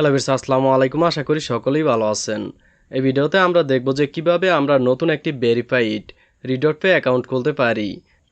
Hello বিরস আসসালামু আলাইকুম। আশা করি সকলেই ভালো আছেন। এই ভিডিওতে আমরা দেখব যে কীভাবে আমরা নতুন একটি ভেরিফাইড রিডট পে অ্যাকাউন্ট খুলতে পারি।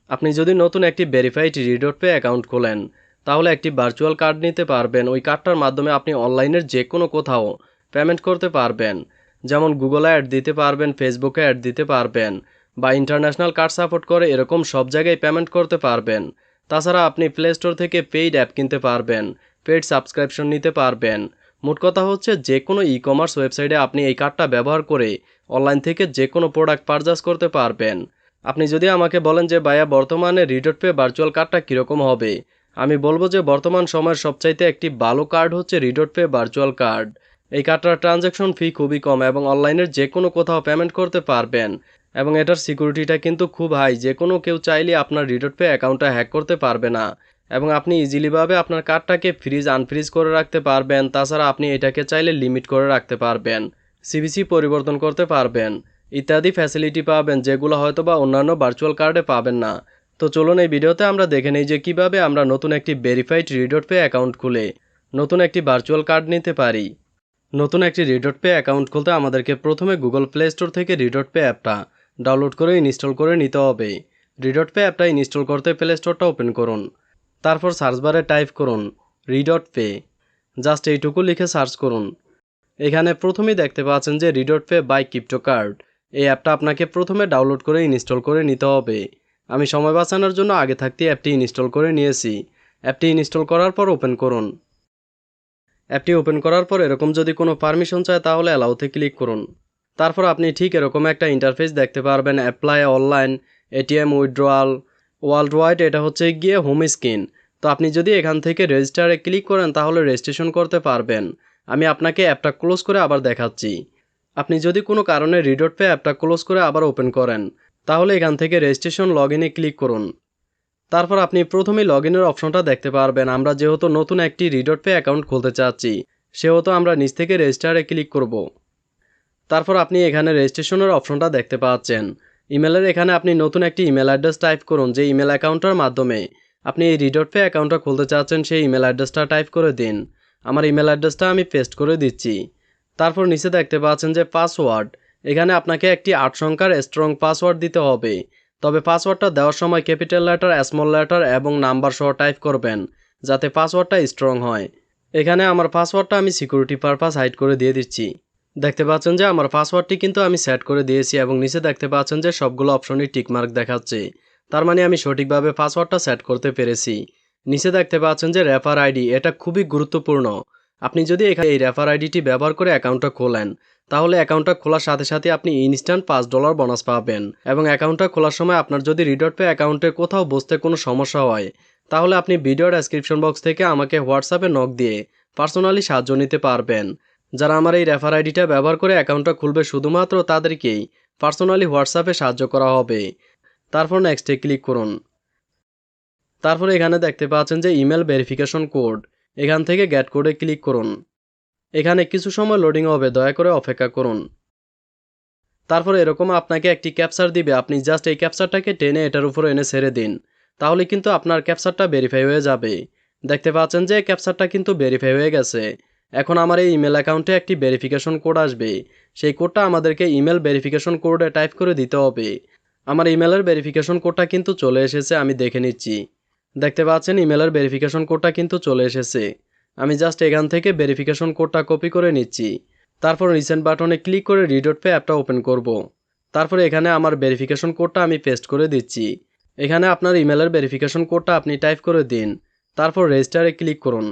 আপনি যদি নতুন একটি ভেরিফাইড রিডট পে অ্যাকাউন্ট খোলেন, তাহলে একটি ভার্চুয়াল কার্ড নিতে পারবেন। ওই কার্ডটার মাধ্যমে আপনি অনলাইনের যে কোনো কোথাও পেমেন্ট করতে পারবেন। যেমন গুগলে অ্যাড দিতে পারবেন ফেসবুকে অ্যাড দিতে পারবেন, বা ইন্টারন্যাশনাল কার্ড সাপোর্ট করে এরকম সব জায়গায় পেমেন্ট করতে পারবেন। তাছাড়া আপনি প্লে স্টোর থেকে পেইড অ্যাপ কিনতে পারবেন পেইড সাবস্ক্রিপশন নিতে পারবেন। মোট কথা হচ্ছে যে কোনো ই কমার্স ওয়েবসাইটে আপনি এই কার্ডটা ব্যবহার করে অনলাইন থেকে যে কোনো প্রোডাক্ট পারচেস করতে পারবেন। আপনি যদি আমাকে বলেন যে, ভাইয়া, বর্তমানে রিডট পে ভার্চুয়াল কার্ডটা কীরকম হবে? আমি বলব যে, বর্তমান সময়ের সবচাইতে একটি ভালো কার্ড হচ্ছে রিডট পে ভার্চুয়াল কার্ড এই কার্ডটার ট্রানজ্যাকশন ফি খুবই কম এবং অনলাইনের যে কোনো কোথাও পেমেন্ট করতে পারবেন এবং এটার সিকিউরিটিটা কিন্তু খুব হাই যে কোনো কেউ চাইলে আপনার রিডট পে অ্যাকাউন্টটা হ্যাক করতে পারবে না। এবং আপনি ইজিলিভাবে আপনার কার্ডটাকে ফ্রিজ আনফ্রিজ করে রাখতে পারবেন। তাছাড়া আপনি এটাকে চাইলে লিমিট করে রাখতে পারবেন। সিবিসি পরিবর্তন করতে পারবেন। ইত্যাদি ফ্যাসিলিটি পাবেন, যেগুলো হয়তো বা অন্যান্য ভার্চুয়াল কার্ডে পাবেন না। তো চলুন এই ভিডিওতে আমরা দেখে নিই যে কীভাবে আমরা নতুন একটি ভেরিফাইড রিডট পে অ্যাকাউন্ট খুলে নতুন একটি ভার্চুয়াল কার্ড নিতে পারি। নতুন একটি রিডট পে অ্যাকাউন্ট খুলতে আমাদেরকে প্রথমে গুগল প্লে স্টোর থেকে রিডট পে অ্যাপটা ডাউনলোড করে ইনস্টল করে নিতে হবে। রিডট পে অ্যাপটা ইনস্টল করতে প্লে স্টোরটা ওপেন করুন। তারপর সার্চ বারে টাইপ করুন রিডট পে জাস্ট এইটুকু লিখে সার্চ করুন। এখানে প্রথমেই দেখতে পাচ্ছেন যে রিডট পে বাই ক্রিপ্টো কার্ড এই অ্যাপটা আপনাকে প্রথমে ডাউনলোড করে ইনস্টল করে নিতে হবে। আমি সময় বাঁচানোর জন্য আগে থাকতে অ্যাপটি ইনস্টল করে নিয়েছি। অ্যাপটি ইনস্টল করার পর ওপেন করুন। অ্যাপটি ওপেন করার পর এরকম যদি কোনো পারমিশন চায় তাহলে অ্যালাউতে ক্লিক করুন। তারপর আপনি ঠিক এরকম একটা ইন্টারফেস দেখতে পারবেন apply online ATM withdrawal world wide এটা হচ্ছে গিয়ে হোম স্ক্রিন। তো আপনি যদি এখান থেকে রেজিস্টারে ক্লিক করেন তাহলে রেজিস্ট্রেশন করতে পারবেন। আমি আপনাকে অ্যাপটা ক্লোজ করে আবার দেখাচ্ছি। আপনি যদি কোনো কারণে রিডট পে অ্যাপটা ক্লোজ করে আবার ওপেন করেন, তাহলে এখান থেকে রেজিস্ট্রেশন লগ ইনে ক্লিক করুন। তারপর আপনি প্রথমেই লগ ইনের অপশনটা দেখতে পারবেন। আমরা যেহেতু নতুন একটি রিডট পে অ্যাকাউন্ট খুলতে চাচ্ছি, সেহেতু আমরা নিচ থেকে রেজিস্টারে ক্লিক করব। তারপর আপনি এখানে রেজিস্ট্রেশনের অপশনটা দেখতে পাচ্ছেন। ইমেলের এখানে আপনি নতুন একটি ইমেল অ্যাড্রেস টাইপ করুন, যে ইমেল অ্যাকাউন্টের মাধ্যমে। আপনি এই রিডট পে অ্যাকাউন্টটা খুলতে চাচ্ছেন, সেই ইমেল অ্যাড্রেসটা টাইপ করে দিন। আমার ইমেল অ্যাড্রেসটা আমি পেস্ট করে দিচ্ছি। তারপর নিচে দেখতে পাচ্ছেন যে পাসওয়ার্ড। এখানে আপনাকে একটি আট সংখ্যার স্ট্রং পাসওয়ার্ড দিতে হবে। তবে পাসওয়ার্ডটা দেওয়ার সময় ক্যাপিটাল লেটার স্মল লেটার এবং নাম্বার সহ টাইপ করবেন, যাতে পাসওয়ার্ডটা স্ট্রং হয়। এখানে আমার পাসওয়ার্ডটা আমি সিকিউরিটি পারপাস হাইড করে দিয়ে দিচ্ছি। দেখতে পাচ্ছেন যে আমার পাসওয়ার্ডটি কিন্তু আমি সেট করে দিয়েছি এবং নিচে দেখতে পাচ্ছেন যে সবগুলো অপশনই টিকমার্ক দেখাচ্ছে। তার মানে আমি সঠিকভাবে পাসওয়ার্ডটা সেট করতে পেরেছি। নিচে দেখতে পাচ্ছেন যে রেফার আইডি, এটা খুবই গুরুত্বপূর্ণ। আপনি যদি এখানে এই রেফার আইডিটি ব্যবহার করে অ্যাকাউন্টটা খোলেন, তাহলে অ্যাকাউন্টটা খোলার সাথে সাথে আপনি ইনস্ট্যান্ট পাঁচ ডলার বোনাস পাবেন এবং অ্যাকাউন্টটা খোলার সময় আপনার যদি রিডট পে অ্যাকাউন্টে কোথাও বসতে কোনো সমস্যা হয়, তাহলে আপনি ভিডিও ডেসক্রিপশন বক্স থেকে আমাকে হোয়াটসঅ্যাপে নক দিয়ে পার্সোনালি সাহায্য নিতে পারবেন। যারা আমার এই রেফার আইডিটা ব্যবহার করে অ্যাকাউন্টটা খুলবে শুধুমাত্র তাদেরকেই পার্সোনালি হোয়াটসঅ্যাপে সাহায্য করা হবে। তারপর নেক্সটে ক্লিক করুন। তারপর এখানে দেখতে পাচ্ছেন যে ইমেল ভেরিফিকেশন কোড এখান থেকে গ্যাট কোডে ক্লিক করুন। এখানে কিছু সময় লোডিং হবে, দয়া করে অপেক্ষা করুন। তারপর এরকম আপনাকে একটি ক্যাপচার দিবে, আপনি জাস্ট এই ক্যাপচারটাকে টেনে এটার উপর এনে ছেড়ে দিন। তাহলে কিন্তু আপনার ক্যাপচারটা ভেরিফাই হয়ে যাবে। দেখতে পাচ্ছেন যে ক্যাপচারটা কিন্তু ভেরিফাই হয়ে গেছে। এখন আমার এই ইমেল অ্যাকাউন্টে একটি ভেরিফিকেশন কোড আসবে। সেই কোডটা আমাদেরকে ইমেল ভেরিফিকেশন কোডে টাইপ করে দিতে হবে। আমার ইমেলের ভেরিফিকেশন কোডটা কিন্তু চলে এসেছে, আমি দেখে নিচ্ছি। দেখতে পাচ্ছেন ইমেলের ভেরিফিকেশন কোডটা কিন্তু চলে এসেছে। আমি জাস্ট এখান থেকে ভেরিফিকেশন কোডটা কপি করে নিচ্ছি। তারপর রিসেন্ট বাটনে ক্লিক করে রিডট পে অ্যাপটা ওপেন করব। তারপর এখানে আমার ভেরিফিকেশন কোডটা আমি পেস্ট করে দিচ্ছি। এখানে আপনার ইমেলের ভেরিফিকেশন কোডটা আপনি টাইপ করে দিন। তারপর রেজিস্টারে ক্লিক করুন।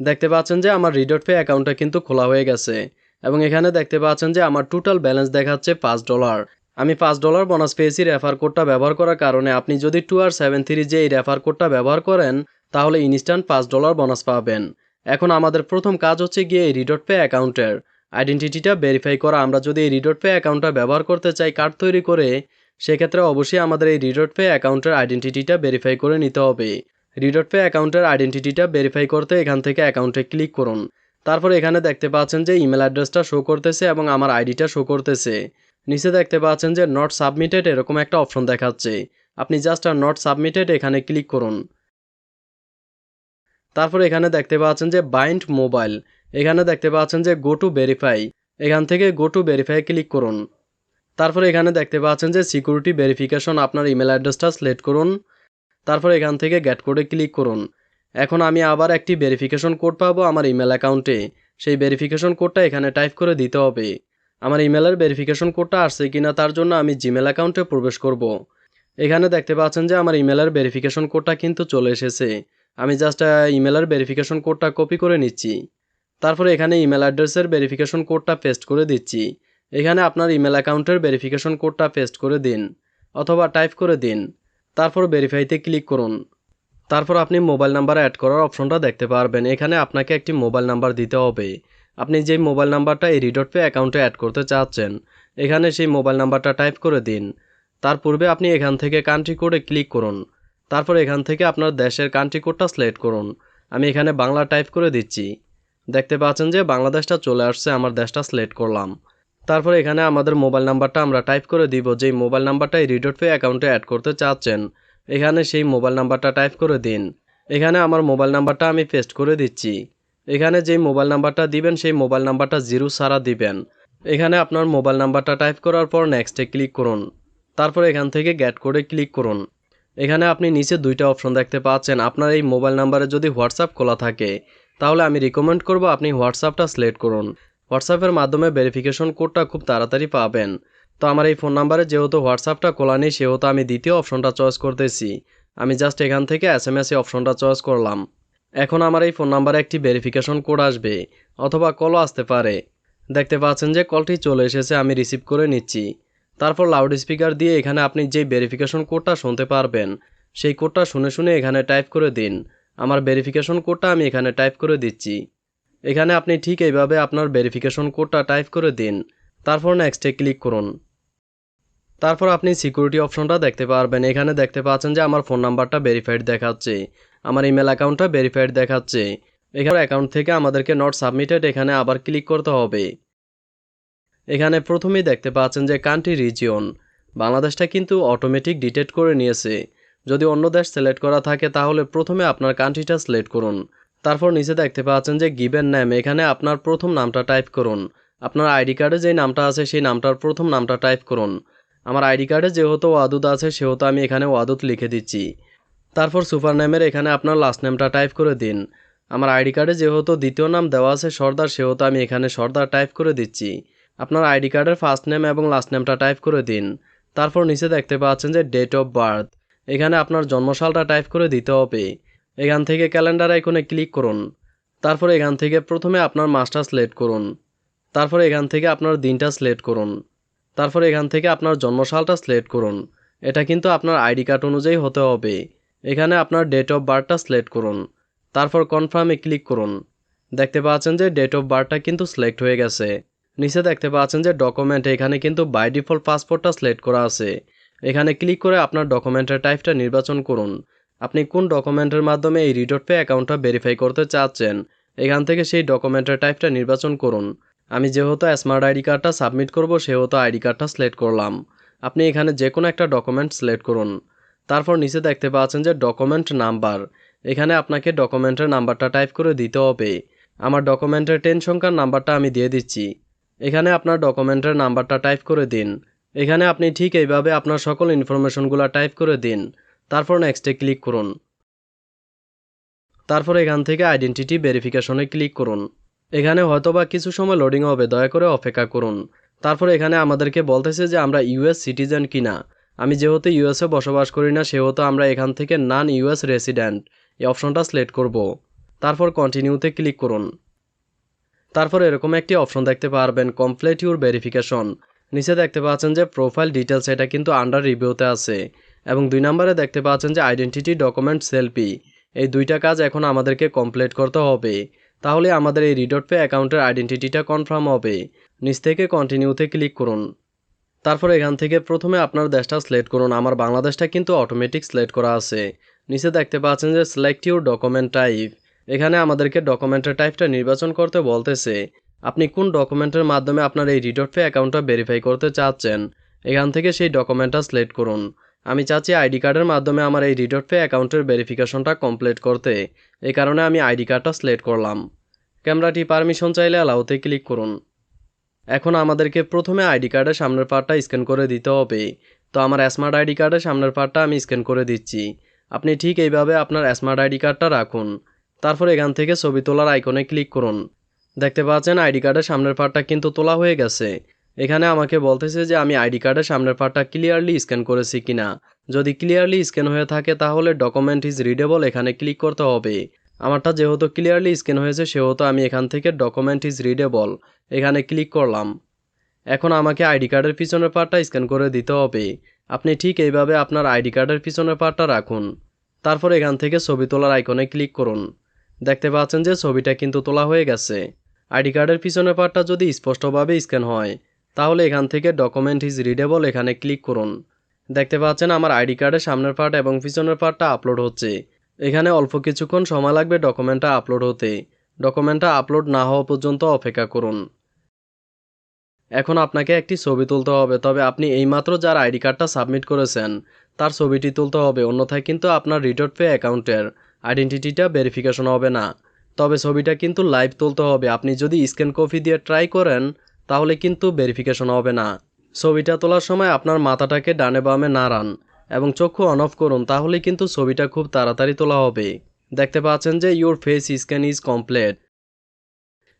দেখতে পাচ্ছেন যে আমার রিডট পে অ্যাকাউন্টটা কিন্তু খোলা হয়ে গেছে এবং এখানে দেখতে পাচ্ছেন যে আমার টোটাল ব্যালেন্স দেখাচ্ছে পাঁচ ডলার আমি পাঁচ ডলার বোনাস পেয়েছি রেফার কোডটা ব্যবহার করার কারণে। আপনি যদি টু আর সেভেন থ্রি যে এই রেফার কোডটা ব্যবহার করেন, তাহলে ইনস্ট্যান্ট পাঁচ ডলার বোনাস পাবেন। এখন আমাদের প্রথম কাজ হচ্ছে গিয়ে এই রিডট পে অ্যাকাউন্টের আইডেন্টিটিটা ভেরিফাই করা। আমরা যদি এই রিডট পে অ্যাকাউন্টটা ব্যবহার করতে চাই কার্ড তৈরি করে, সেক্ষেত্রে অবশ্যই আমাদের এই রিডট পে অ্যাকাউন্টের আইডেন্টিটিটা ভেরিফাই করে নিতে হবে। রিডট পে অ্যাকাউন্টের আইডেন্টিটিটা ভেরিফাই করতে এখান থেকে অ্যাকাউন্টে ক্লিক করুন। তারপর এখানে দেখতে পাচ্ছেন যে ইমেল অ্যাড্রেসটা শো করতেছে এবং আমার আইডিটা শো করতেছে। নিচে দেখতে পাচ্ছেন যে নট সাবমিটেড এরকম একটা অপশন দেখাচ্ছে। আপনি জাস্ট আর নট সাবমিটেড এখানে ক্লিক করুন। তারপর এখানে দেখতে পাচ্ছেন যে বাইন্ড মোবাইল এখানে দেখতে পাচ্ছেন যে গো টু ভেরিফাই এখান থেকে গো টু ভেরিফাই ক্লিক করুন। তারপর এখানে দেখতে পাচ্ছেন যে সিকিউরিটি ভেরিফিকেশন আপনার ইমেল অ্যাড্রেসটা সিলেক্ট করুন। তারপর এখান থেকে গেট কোডে ক্লিক করুন। এখন আমি আবার একটি ভেরিফিকেশন কোড পাবো আমার ইমেল অ্যাকাউন্টে সেই ভেরিফিকেশন কোডটা এখানে টাইপ করে দিতে হবে। আমার ইমেলের ভেরিফিকেশন কোডটা আসছে কিনা তার জন্য আমি জিমেল অ্যাকাউন্টে প্রবেশ করব। এখানে দেখতে পাচ্ছেন যে আমার ইমেলের ভেরিফিকেশন কোডটা কিন্তু চলে এসেছে। আমি জাস্ট ইমেলের ভেরিফিকেশন কোডটা কপি করে নিচ্ছি। তারপরে এখানে ইমেল অ্যাড্রেসের ভেরিফিকেশন কোডটা পেস্ট করে দিচ্ছি। এখানে আপনার ইমেল অ্যাকাউন্টের ভেরিফিকেশন কোডটা পেস্ট করে দিন। অথবা টাইপ করে দিন। তারপর ভেরিফাইতে ক্লিক করুন। তারপর আপনি মোবাইল নাম্বার অ্যাড করার অপশনটা দেখতে পারবেন। এখানে আপনাকে একটি মোবাইল নাম্বার দিতে হবে। আপনি যেই মোবাইল নাম্বারটা এই রিডট পে অ্যাকাউন্টে অ্যাড করতে চাচ্ছেন, এখানে সেই মোবাইল নাম্বারটা টাইপ করে দিন। তার পূর্বে আপনি এখান থেকে কান্ট্রি কোডে ক্লিক করুন। তারপর এখান থেকে আপনার দেশের কান্ট্রি কোডটা সিলেক্ট করুন। আমি এখানে বাংলা টাইপ করে দিচ্ছি। দেখতে পাচ্ছেন যে বাংলাদেশটা চলে আসছে, আমার দেশটা সিলেক্ট করলাম। তারপর এখানে আমাদের মোবাইল নাম্বারটা আমরা টাইপ করে দিব, যেই মোবাইল নাম্বারটা এই রিডট পে অ্যাকাউন্টে অ্যাড করতে চাচ্ছেন, এখানে সেই মোবাইল নাম্বারটা টাইপ করে দিন। এখানে আমার মোবাইল নাম্বারটা আমি পেস্ট করে দিচ্ছি। এখানে যেই মোবাইল নাম্বারটা দিবেন, সেই মোবাইল নাম্বারটা জিরো সারা দিবেন। এখানে আপনার মোবাইল নাম্বারটা টাইপ করার পর নেক্সটে ক্লিক করুন। তারপর এখান থেকে গ্যাট কোডে ক্লিক করুন। এখানে আপনি নিচে দুইটা অপশন দেখতে পাচ্ছেন। আপনার এই মোবাইল নাম্বারে যদি হোয়াটসঅ্যাপ খোলা থাকে, তাহলে আমি রিকমেন্ড করব আপনি হোয়াটসঅ্যাপটা সিলেক্ট করুন। হোয়াটসঅ্যাপের মাধ্যমে ভেরিফিকেশন কোডটা খুব তাড়াতাড়ি পাবেন। তো আমার এই ফোন নাম্বারে যেহেতু হোয়াটসঅ্যাপটা খোলা নেই, সেহেতু আমি দ্বিতীয় অপশনটা চয়েস করতেছি। আমি জাস্ট এখান থেকে এস এম এস অপশনটা চয়েস করলাম। এখন আমার এই ফোন নাম্বারে একটি ভেরিফিকেশন কোড আসবে, অথবা কলও আসতে পারে। দেখতে পাচ্ছেন যে কলটি চলে এসেছে, আমি রিসিভ করে নিচ্ছি। তারপর লাউড স্পিকার দিয়ে এখানে আপনি যেই ভেরিফিকেশন কোডটা শুনতে পারবেন, সেই কোডটা শুনে শুনে এখানে টাইপ করে দিন। আমার ভেরিফিকেশন কোডটা আমি এখানে টাইপ করে দিচ্ছি। এখানে আপনি ঠিক এইভাবে আপনার ভেরিফিকেশন কোডটা টাইপ করে দিন। তারপর নেক্সটে ক্লিক করুন। তারপর আপনি সিকিউরিটি অপশনটা দেখতে পারবেন। এখানে দেখতে পাচ্ছেন যে আমার ফোন নাম্বারটা ভেরিফাইড দেখাচ্ছে। আমার ইমেল অ্যাকাউন্টটা ভেরিফাইড দেখাচ্ছে। এখানে অ্যাকাউন্ট থেকে আমাদেরকে নট সাবমিটেড এখানে আবার ক্লিক করতে হবে। এখানে প্রথমেই দেখতে পাচ্ছেন যে কান্ট্রি রিজিয়ন বাংলাদেশটা কিন্তু অটোমেটিক ডিটেক্ট করে নিয়েছে। যদি অন্য দেশ সিলেক্ট করা থাকে তাহলে প্রথমে আপনার কান্ট্রিটা সিলেক্ট করুন। তারপর নিচে দেখতে পাচ্ছেন যে গিভেন নেম এখানে আপনার প্রথম নামটা টাইপ করুন। আপনার আইডি কার্ডে যেই নামটা আছে সেই নামটার প্রথম নামটা টাইপ করুন। আমার আইডি কার্ডে যেহেতু ওয়াদুদ আছে, সেহেতু আমি এখানে ওয়াদুদ লিখে দিচ্ছি। তারপর সুপার নেমের এখানে আপনার লাস্ট নেমটা টাইপ করে দিন। আমার আইডি কার্ডে যেহেতু দ্বিতীয় নাম দেওয়া আছে সর্দার, সেহেতু আমি এখানে সর্দার টাইপ করে দিচ্ছি। আপনার আইডি কার্ডের ফার্স্ট নেম এবং লাস্ট নেমটা টাইপ করে দিন। তারপর নিচে দেখতে পাচ্ছেন যে ডেট অফ বার্থ এখানে আপনার জন্মসালটা টাইপ করে দিতে হবে। এখান থেকে ক্যালেন্ডার আইকনে ক্লিক করুন। তারপর এখান থেকে প্রথমে আপনার মাসটা সিলেক্ট করুন। তারপর এখান থেকে আপনার দিনটা সিলেক্ট করুন। তারপর এখান থেকে আপনার জন্মসালটা সিলেক্ট করুন। এটা কিন্তু আপনার আইডি কার্ড অনুযায়ী হতে হবে। এখানে আপনার ডেট অফ বার্থটা সিলেক্ট করুন। তারপর কনফার্মে ক্লিক করুন। দেখতে পাচ্ছেন যে ডেট অফ বার্থটা কিন্তু সিলেক্ট হয়ে গেছে। নিচে দেখতে পাচ্ছেন যে ডকুমেন্ট এখানে কিন্তু বাই ডিফল্ট পাসপোর্টটা সিলেক্ট করা আছে। এখানে ক্লিক করে আপনার ডকুমেন্টের টাইপটা নির্বাচন করুন। আপনি কোন ডকুমেন্টের মাধ্যমে এই রিডট পে অ্যাকাউন্টটা ভেরিফাই করতে চাচ্ছেন? এখান থেকে সেই ডকুমেন্টের টাইপটা নির্বাচন করুন। আমি যেহেতু স্মার্ট আইডি কার্ডটা সাবমিট করব, সেহেতু আইডি কার্ডটা সিলেক্ট করলাম। আপনি এখানে যে কোনো একটা ডকুমেন্ট সিলেক্ট করুন। তারপর নিচে দেখতে পাচ্ছেন যে ডকুমেন্ট নাম্বার এখানে আপনাকে ডকুমেন্টের নাম্বারটা টাইপ করে দিতে হবে। আমার ডকুমেন্টের টেন সংখ্যার নাম্বারটা আমি দিয়ে দিচ্ছি। এখানে আপনার ডকুমেন্টের নাম্বারটা টাইপ করে দিন। এখানে আপনি ঠিক এইভাবে আপনার সকল ইনফরমেশনগুলো টাইপ করে দিন। তারপর নেক্সটে ক্লিক করুন। তারপর এখান থেকে আইডেন্টিটি ভেরিফিকেশনে ক্লিক করুন। এখানে হয়তোবা কিছু সময় লোডিং হবে, দয়া করে অপেক্ষা করুন। তারপর এখানে আমাদেরকে বলতেছে যে আমরা ইউএস সিটিজেন কিনা। আমি যেহেতু ইউএসএ বসবাস করি না, সেহেতু আমরা এখান থেকে নান ইউএস রেসিডেন্ট এই অপশনটা সিলেক্ট করব। তারপর কন্টিনিউতে ক্লিক করুন। তারপর এরকম একটি অপশন দেখতে পারবেন কমপ্লিট ইউর ভেরিফিকেশন নিচে দেখতে পাচ্ছেন যে প্রোফাইল ডিটেলস এটা কিন্তু আন্ডার রিভিউতে আছে। এবং দুই নম্বরে দেখতে পাচ্ছেন যে আইডেন্টিটি ডকুমেন্ট সেলফি এই দুইটা কাজ এখন আমাদেরকে কমপ্লিট করতে হবে। তাহলে আমাদের এই রিডট পে অ্যাকাউন্টের আইডেন্টিটিটা কনফার্ম হবে। নিচ থেকে কন্টিনিউতে ক্লিক করুন। তারপর এখান থেকে প্রথমে আপনার দেশটা সিলেক্ট করুন। আমার বাংলাদেশটা কিন্তু অটোমেটিক সিলেক্ট করা আছে। নিচে দেখতে পাচ্ছেন যে সিলেক্ট ইউর ডকুমেন্ট টাইপ এখানে আমাদেরকে ডকুমেন্টের টাইপটা নির্বাচন করতে বলতেছে। আপনি কোন ডকুমেন্টের মাধ্যমে আপনার এই রিডট পে অ্যাকাউন্টটা ভেরিফাই করতে চাচ্ছেন? এখান থেকে সেই ডকুমেন্টটা সিলেক্ট করুন। আমি চাচ্ছি আইডি কার্ডের মাধ্যমে আমার এই রিডট পে অ্যাকাউন্টের ভেরিফিকেশনটা কমপ্লিট করতে। এই কারণে আমি আইডি কার্ডটা সিলেক্ট করলাম। ক্যামেরাটি পারমিশন চাইলে অ্যালাউতে ক্লিক করুন। এখন আমাদেরকে প্রথমে আইডি কার্ডের সামনের পার্টটা স্ক্যান করে দিতে হবে। তো আমার স্মার্ট আইডি কার্ডের সামনের পার্টটা আমি স্ক্যান করে দিচ্ছি। আপনি ঠিক এইভাবে আপনার স্মার্ট আইডি কার্ডটা রাখুন। তারপর এখান থেকে ছবি তোলার আইকনে ক্লিক করুন। দেখতে পাচ্ছেন আইডি কার্ডের সামনের পার্টটা কিন্তু তোলা হয়ে গেছে। এখানে আমাকে বলতেছে যে আমি আইডি কার্ডের সামনের পার্টটা ক্লিয়ারলি স্ক্যান করেছি কিনা। যদি ক্লিয়ারলি স্ক্যান হয়ে থাকে তাহলে ডকুমেন্ট ইজ রিডেবল এখানে ক্লিক করতে হবে। আমারটা যেহেতু ক্লিয়ারলি স্ক্যান হয়েছে, সেহেতু আমি এখান থেকে ডকুমেন্ট ইজ রিডেবল এখানে ক্লিক করলাম। এখন আমাকে আইডি কার্ডের পিছনের পার্টটা স্ক্যান করে দিতে হবে। আপনি ঠিক এইভাবে আপনার আইডি কার্ডের পিছনের পার্টটা রাখুন। তারপর এখান থেকে ছবি তোলার আইকনে ক্লিক করুন। দেখতে পাচ্ছেন যে ছবিটা কিন্তু তোলা হয়ে গেছে। আইডি কার্ডের পিছনের পার্টটা যদি স্পষ্টভাবে স্ক্যান হয় তাহলে এখান থেকে ডকুমেন্ট ইজ রিডেবল এখানে ক্লিক করুন। দেখতে পাচ্ছেন আমার আইডি কার্ডের সামনের পার্ট এবং পিছনের পার্টটা আপলোড হচ্ছে। এখানে অল্প কিছুক্ষণ সময় লাগবে ডকুমেন্টটা আপলোড হতে। ডকুমেন্টটা আপলোড না হওয়া পর্যন্ত অপেক্ষা করুন। এখন আপনাকে একটি ছবি তুলতে হবে, তবে আপনি এইমাত্র যার আইডি কার্ডটা সাবমিট করেছেন, তার ছবিটি তুলতে হবে, অন্যথায় কিন্তু আপনার রিডট পে অ্যাকাউন্টের আইডেন্টিটিটা ভেরিফিকেশন হবে না। তবে ছবিটা কিন্তু লাইভ তুলতে হবে, আপনি যদি স্ক্যান কপি দিয়ে ট্রাই করেন তাহলে কিন্তু ভেরিফিকেশন হবে না। ছবিটা তোলার সময় আপনার মাথাটাকে ডানে বামে নাড়ান এবং চক্ষু অন অফ করুন, তাহলে কিন্তু ছবিটা খুব তাড়াতাড়ি তোলা হবে। দেখতে পাচ্ছেন যে your face scan is complete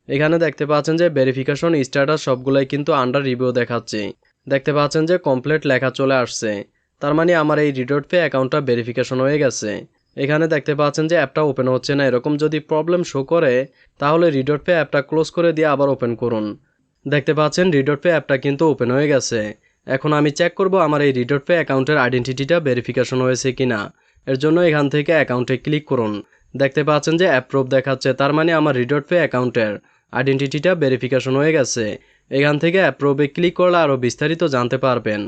এখানে দেখতে পাচ্ছেন যে ভেরিফিকেশন স্ট্যাটাস সবগুলোই কিন্তু আন্ডার রিভিউ দেখাচ্ছে। দেখতে পাচ্ছেন যে কমপ্লিট লেখা চলে আসছে। তার মানে আমার এই রিডট পে অ্যাকাউন্টটা ভেরিফিকেশন হয়ে গেছে। এখানে দেখতে পাচ্ছেন যে অ্যাপটা ওপেন হচ্ছে না। এরকম যদি প্রবলেম শো করে, তাহলে রিডট পে অ্যাপটা ক্লোজ করে দিয়ে আবার ওপেন করুন। দেখতে পাচ্ছেন রিডট পে অ্যাপটা কিন্তু ওপেন হয়ে গেছে। এখন আমি চেক করব আমার এই রিডট পে অ্যাকাউন্টের আইডেন্টিটিটা ভেরিফিকেশন হয়েছে কিনা। এর জন্য এখান থেকে অ্যাকাউন্টে ক্লিক করুন। দেখতে পাচ্ছেন যে অ্যাপ্রুভ দেখাচ্ছে, তার মানে আমার রিডট পে অ্যাকাউন্টের আইডেন্টিটিটা ভেরিফিকেশন হয়ে গেছে। এখান থেকে অ্যাপ্রুভে ক্লিক করলে আরও বিস্তারিত জানতে পারবেন।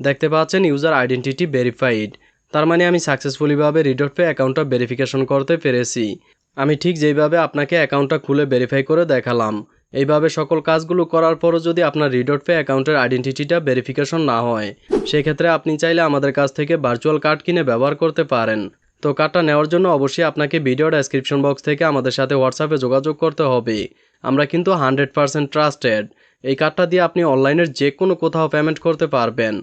দেখতে পাচ্ছেন ইউজার আইডেন্টিটি ভেরিফাইড তার মানে আমি সাকসেসফুলিভাবে রিডট পে অ্যাকাউন্টটা ভেরিফিকেশন করতে পেরেছি। আমি ঠিক যেইভাবে আপনাকে অ্যাকাউন্টটা খুলে ভেরিফাই করে দেখালাম। এইভাবে সকল কাজগুলো করার পরও যদি আপনার রিডট পে অ্যাকাউন্টের আইডেন্টিটিটা ভেরিফিকেশন না হয়, সেক্ষেত্রে আপনি চাইলে আমাদের কাছ থেকে ভার্চুয়াল কার্ড কিনে ব্যবহার করতে পারেন। তো কার্ডটা নেওয়ার জন্য অবশ্যই আপনাকে ভিডিও ডেসক্রিপশন বক্স থেকে আমাদের সাথে হোয়াটসঅ্যাপে যোগাযোগ করতে হবে। আমরা কিন্তু হান্ড্রেড পারসেন্ট ট্রাস্টেড। এই কার্ডটা দিয়ে আপনি অনলাইনের যে কোনো কোথাও পেমেন্ট করতে পারবেন।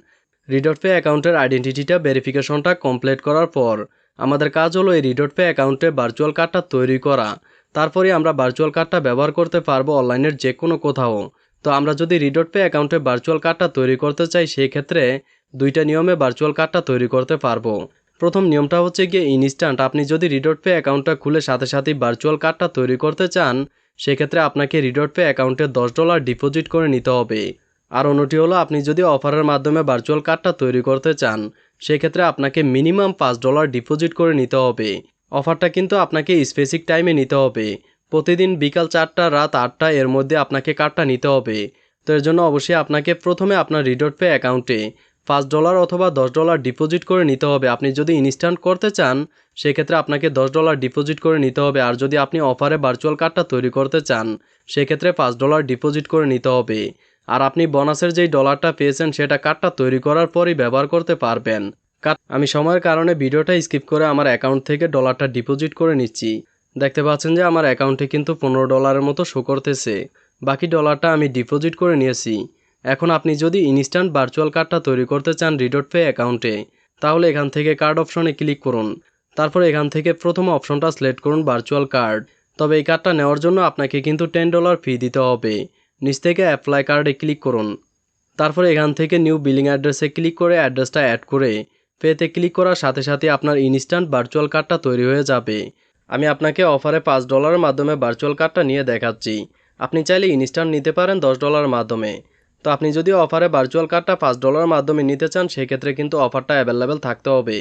রিডট পে অ্যাকাউন্টের আইডেন্টিটিটা ভেরিফিকেশনটা কমপ্লিট করার পর, আমাদের কাজ হলো এই রিডট পে অ্যাকাউন্টে ভার্চুয়াল কার্ডটা তৈরি করা। তারপরে আমরা ভার্চুয়াল কার্ডটা ব্যবহার করতে পারব অনলাইনের যে কোনো কোথাও। তো আমরা যদি রিডট পে অ্যাকাউন্টে ভার্চুয়াল কার্ডটা তৈরি করতে চাই সেই ক্ষেত্রে দুইটা নিয়মে ভার্চুয়াল কার্ডটা তৈরি করতে পারব। প্রথম নিয়মটা হচ্ছে গিয়ে ইনস্ট্যান্ট আপনি যদি রিডট পে অ্যাকাউন্টটা খুলে সাথে সাথেই ভার্চুয়াল কার্ডটা তৈরি করতে চান, সেক্ষেত্রে আপনাকে রিডট পে অ্যাকাউন্টে দশ ডলার ডিপোজিট করে নিতে হবে। আর অন্যটি হলো, আপনি যদি অফারের মাধ্যমে ভার্চুয়াল কার্ডটা তৈরি করতে চান, সেক্ষেত্রে আপনাকে মিনিমাম পাঁচ ডলার ডিপোজিট করে নিতে হবে। অফারটা কিন্তু আপনাকে স্পেসিক টাইমে নিতে হবে। প্রতিদিন বিকাল চারটা, রাত আটটা, এর মধ্যে আপনাকে কার্ডটা নিতে হবে। তো এর জন্য অবশ্যই আপনাকে প্রথমে আপনার রিডট পে অ্যাকাউন্টে পাঁচ ডলার অথবা দশ ডলার ডিপোজিট করে নিতে হবে। আপনি যদি ইনস্ট্যান্ট করতে চান, সেক্ষেত্রে আপনাকে দশ ডলার ডিপোজিট করে নিতে হবে। আর যদি আপনি অফারে ভার্চুয়াল কার্ডটা তৈরি করতে চান, সেক্ষেত্রে পাঁচ ডলার ডিপোজিট করে নিতে হবে। আর আপনি বোনাসের যেই ডলারটা পেয়েছেন, সেটা কার্ডটা তৈরি করার পরই ব্যবহার করতে পারবেন। আমি সময়ের কারণে ভিডিওটা স্কিপ করে আমার অ্যাকাউন্ট থেকে ডলারটা ডিপোজিট করে নিচ্ছি। দেখতে পাচ্ছেন যে আমার অ্যাকাউন্টে কিন্তু পনেরো ডলারের মতো শো করতেছে। বাকি ডলারটা আমি ডিপোজিট করে নিয়েছি। এখন আপনি যদি ইনস্ট্যান্ট ভার্চুয়াল কার্ডটা তৈরি করতে চান রিডট পে অ্যাকাউন্টে, তাহলে এখান থেকে কার্ড অপশনে ক্লিক করুন। তারপর এখান থেকে প্রথম অপশনটা সিলেক্ট করুন ভার্চুয়াল কার্ড। তবে এই কার্ডটা নেওয়ার জন্য আপনাকে কিন্তু টেন ডলার ফি দিতে হবে। নিচ থেকে অ্যাপ্লাই কার্ডে ক্লিক করুন। তারপর এখান থেকে নিউ বিলিং অ্যাড্রেসে ক্লিক করে অ্যাড্রেসটা অ্যাড করে পেতে ক্লিক করার সাথে সাথে আপনার ইনস্ট্যান্ট ভার্চুয়াল কার্ডটা তৈরি হয়ে যাবে। আমি আপনাকে অফারে পাঁচ ডলারের মাধ্যমে ভার্চুয়াল কার্ডটা নিয়ে দেখাচ্ছি। আপনি চাইলে ইনস্ট্যান্ট নিতে পারেন দশ ডলারের মাধ্যমে। তো আপনি যদি অফারে ভার্চুয়াল কার্ডটা পাঁচ ডলারের মাধ্যমে নিতে চান, সেক্ষেত্রে কিন্তু অফারটা অ্যাভেলেবেল থাকতে হবে।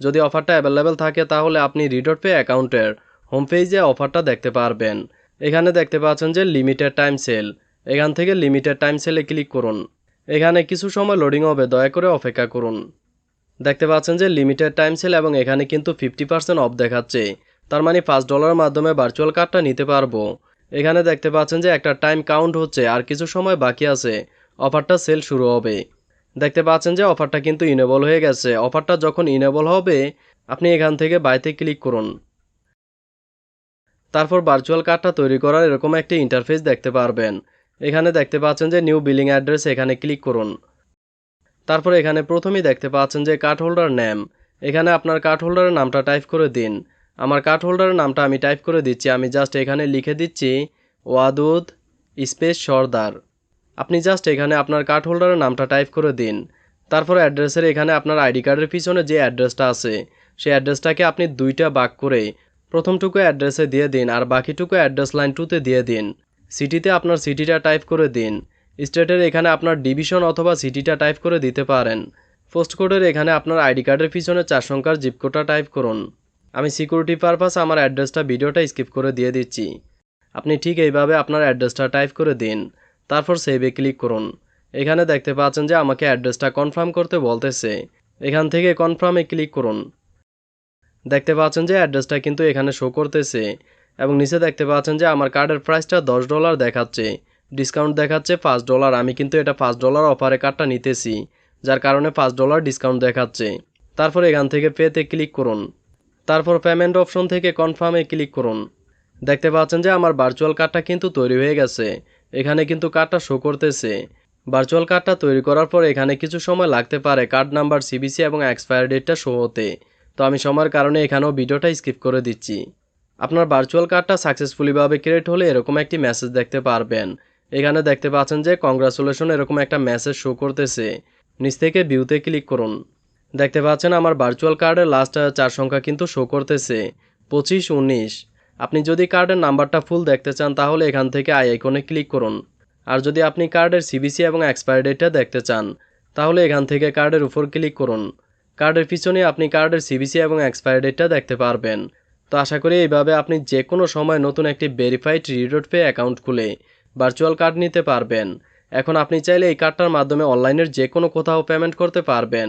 যদি অফারটা অ্যাভেলেবেল থাকে, তাহলে আপনি রিডট পে অ্যাকাউন্টের হোম পেজে অফারটা দেখতে পারবেন। এখানে দেখতে পাচ্ছেন যে লিমিটেড টাইম সেল। এখান থেকে লিমিটেড টাইম সেলে ক্লিক করুন। এখানে কিছু সময় লোডিং হবে, দয়া করে অপেক্ষা করুন। দেখতে পাচ্ছেন যে লিমিটেড টাইম সেল এবং এখানে কিন্তু ফিফটি পার্সেন্ট অফ দেখাচ্ছে। তার মানে পাঁচ ডলারের মাধ্যমে ভার্চুয়াল কার্ডটা নিতে পারব। এখানে দেখতে পাচ্ছেন যে একটা টাইম কাউন্ট হচ্ছে আর কিছু সময় বাকি আছে। অফারটা সেল শুরু হবে। দেখতে পাচ্ছেন যে অফারটা কিন্তু ইনেবল হয়ে গেছে। অফারটা যখন ইনেবল হবে, আপনি এখান থেকে বাইতে ক্লিক করুন। তারপর ভার্চুয়াল কার্ডটা তৈরি করার এরকম একটি ইন্টারফেস দেখতে পারবেন। এখানে দেখতে পাচ্ছেন যে নিউ বিলিং অ্যাড্রেস এখানে ক্লিক করুন। তারপর এখানে প্রথমেই দেখতে পাচ্ছেন যে কার্ড হোল্ডার নেম এখানে আপনার কার্ড হোল্ডারের নামটা টাইপ করে দিন। আমার কার্ড হোল্ডারের নামটা আমি টাইপ করে দিচ্ছি। আমি জাস্ট এখানে লিখে দিচ্ছি, ওয়াদুদ স্পেস সর্দার। আপনি জাস্ট এখানে আপনার কার্ড হোল্ডারের নামটা টাইপ করে দিন। তারপর অ্যাড্রেসের এখানে আপনার আইডি কার্ডের পিছনে যে অ্যাড্রেসটা আছে, সেই অ্যাড্রেসটাকে আপনি দুইটা বাক করে প্রথমটুকু অ্যাড্রেসে দিয়ে দিন আর বাকিটুকু অ্যাড্রেস লাইন টুতে দিয়ে দিন। সিটিতে আপনার সিটিটা টাইপ করে দিন। স্টেটের এখানে আপনার ডিভিশন অথবা সিটিটা টাইপ করে দিতে পারেন। পোস্ট কোডের এখানে আপনার আইডি কার্ডের পিছনে চার সংখ্যার জিপ কোডটা টাইপ করুন। আমি সিকিউরিটি পারপাস আমার অ্যাড্রেসটা ভিডিওটা স্কিপ করে দিয়ে দিচ্ছি। আপনি ঠিক এইভাবে আপনার অ্যাড্রেসটা টাইপ করে দিন। তারপর সেভে ক্লিক করুন। এখানে দেখতে পাচ্ছেন যে আমাকে অ্যাড্রেসটা কনফার্ম করতে বলতেছে। এখান থেকে কনফার্মে ক্লিক করুন। দেখতে পাচ্ছেন যে অ্যাড্রেসটা কিন্তু এখানে শো করতেছে। এবং নিচে দেখতে পাচ্ছেন যে আমার কার্ডের প্রাইসটা দশ ডলার দেখাচ্ছে। ডিসকাউন্ট দেখাচ্ছে পাঁচ ডলার আমি কিন্তু এটা পাঁচ ডলার অফারে কার্ডটা নিতেছি, যার কারণে পাঁচ ডলার ডিসকাউন্ট দেখাচ্ছে। তারপর এখান থেকে পেতে ক্লিক করুন। তারপর পেমেন্ট অপশন থেকে কনফার্মে ক্লিক করুন। দেখতে পাচ্ছেন যে আমার ভার্চুয়াল কার্ডটা কিন্তু তৈরি হয়ে গেছে। এখানে কিন্তু কার্ডটা শো করতেছে। ভার্চুয়াল কার্ডটা তৈরি করার পর এখানে কিছু সময় লাগতে পারে কার্ড নাম্বার সিবিসি এবং এক্সপায়ার ডেটটা শো হতে। তো আমি সময়ের কারণে এখানেও ভিডিওটা স্কিপ করে দিচ্ছি। আপনার ভার্চুয়াল কার্ডটা সাকসেসফুলিভাবে ক্রিয়েট হলে এরকম একটি মেসেজ দেখতে পারবেন। এখানে দেখতে পাচ্ছেন যে কংগ্রাচুলেশন এরকম একটা মেসেজ শো করতেছে। নিচ থেকে ভিউতে ক্লিক করুন। দেখতে পাচ্ছেন আমার ভার্চুয়াল কার্ডের লাস্ট চার সংখ্যা কিন্তু শো করতেছে। পঁচিশ, উনিশ। আপনি যদি কার্ডের নাম্বারটা ফুল দেখতে চান, তাহলে এখান থেকে আই আইকনে ক্লিক করুন। আর যদি আপনি কার্ডের সিবিসি এবং এক্সপায়ার ডেটটা দেখতে চান, তাহলে এখান থেকে কার্ডের উপর ক্লিক করুন। কার্ডের পিছনে আপনি কার্ডের সিবিসি এবং এক্সপায়ার ডেটটা দেখতে পারবেন। তো আশা করি এইভাবে আপনি যে কোনো সময় নতুন একটি ভেরিফাইড রিডোট পে অ্যাকাউন্ট খুলে ভার্চুয়াল কার্ড নিতে পারবেন। এখন আপনি চাইলে এই কার্ডটার মাধ্যমে অনলাইনের যে কোনো কোথাও পেমেন্ট করতে পারবেন।